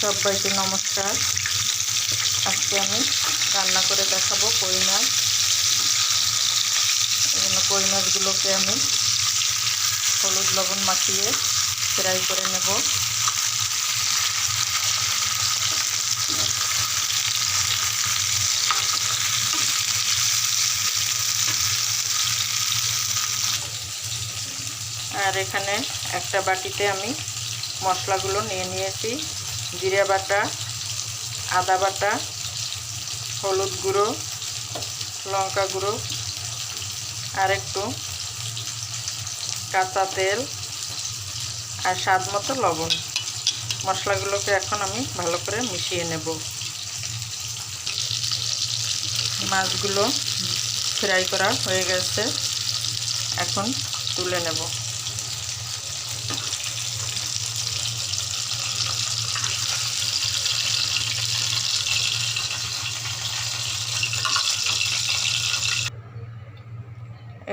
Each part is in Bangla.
সবাইকে নমস্কার। আজকে আমি রান্না করে দেখাবো কই মাছ কই মাছগুলোকে আমি হলুদ লবণ মাখিয়ে ফ্রাই করে নেব। আর এখানে একটা বাটিতে আমি মশলাগুলো নিয়ে নিয়েছি। জিরে বাটা, আদা বাটা, হলুদ গুঁড়ো, লঙ্কা গুঁড়ো, আর একটু কাঁচা তেল আর স্বাদ মতো লবণ। মশলাগুলোকে এখন আমি ভালো করে মিশিয়ে নেব। মাছগুলো ফ্রাই করা হয়ে গেছে। এখন তুলে নেব।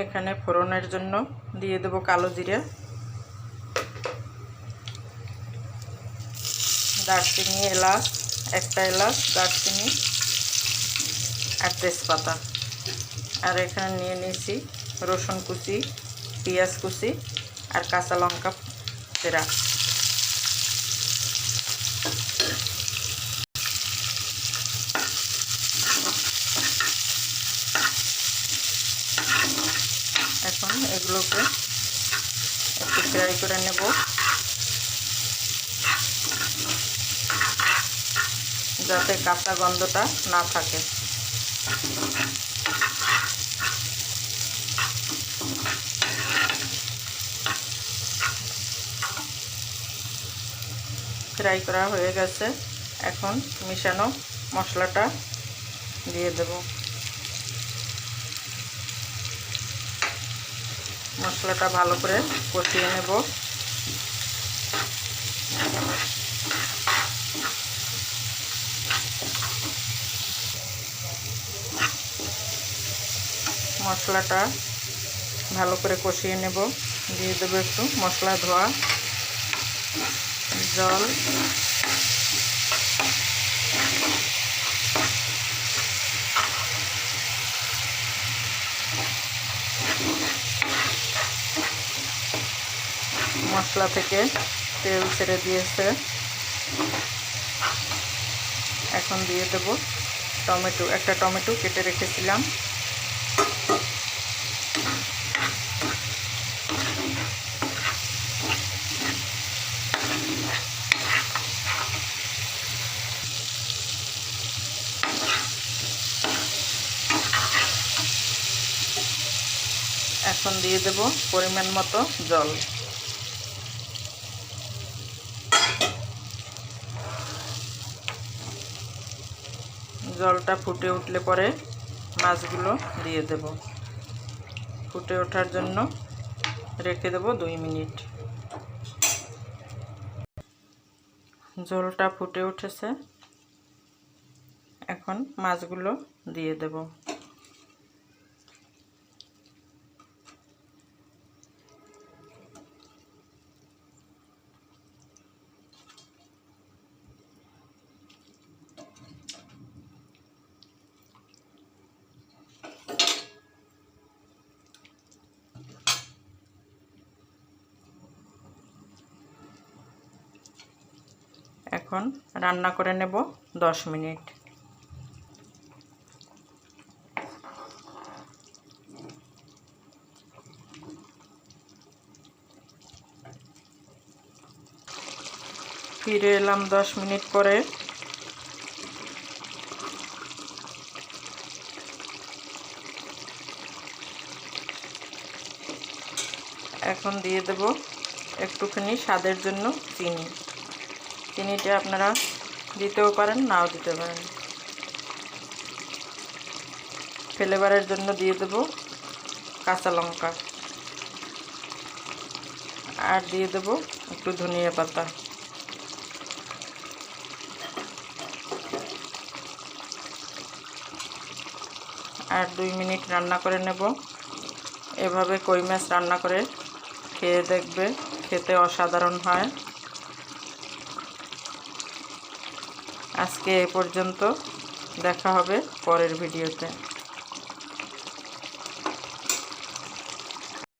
এখানে ফোড়নের জন্য দিয়ে দেব কালো জিরে। দারচিনি, এলাচ, একটা এলাচ, দারচিনি আর তেজপাতা। আর এখানে নিয়ে নিয়েছি রসুন কুচি, পেঁয়াজ কুচি আর কাঁচা লঙ্কা চেরা এখন এগুলোকে একটু ফ্রাই করে নেব। যাতে কাঁচা গন্ধটা না থাকে। ফ্রাই করা হয়ে গেছে। এখন মিশানো মশলাটা দিয়ে দেব। মশলাটা ভালো করে কষিয়ে নেব। মশলাটা ভালো করে কষিয়ে নেব। দিয়ে দেবো একটু মশলা ধোয়া, জল মশলা থেকে তেল ছেড়ে দিয়েছে। এখন দিয়ে দেব টমেটো। একটা টমেটো কেটে রেখেছিলাম। এখন দিয়ে দেব পরিমাণ মতো জল। জলটা ফুটে উঠলে পরে মাছগুলো দিয়ে দেব। ফুটে ওঠার জন্য রেখে দেব দুই মিনিট। জলটা ফুটে উঠেছে। এখন মাছগুলো দিয়ে দেব। এখন রান্না করে নেব দশ মিনিট। ফিরে এলাম দশ মিনিট পরে। এখন দিয়ে দেব একটুখানি স্বাদের জন্য চিনি। চিনিটা আপনারা দিতেও পারেন, নাও দিতে পারেন। ফ্লেভারের জন্য দিয়ে দেব কাঁচা লঙ্কা। আর দিয়ে দেব একটু ধনিয়া পাতা। আর দুই মিনিট রান্না করে নেব। এভাবে কই মাছ রান্না করে খেয়ে দেখবে, খেতে অসাধারণ হয়। আজকে এ পর্যন্ত দেখা হবে পরের ভিডিওতে।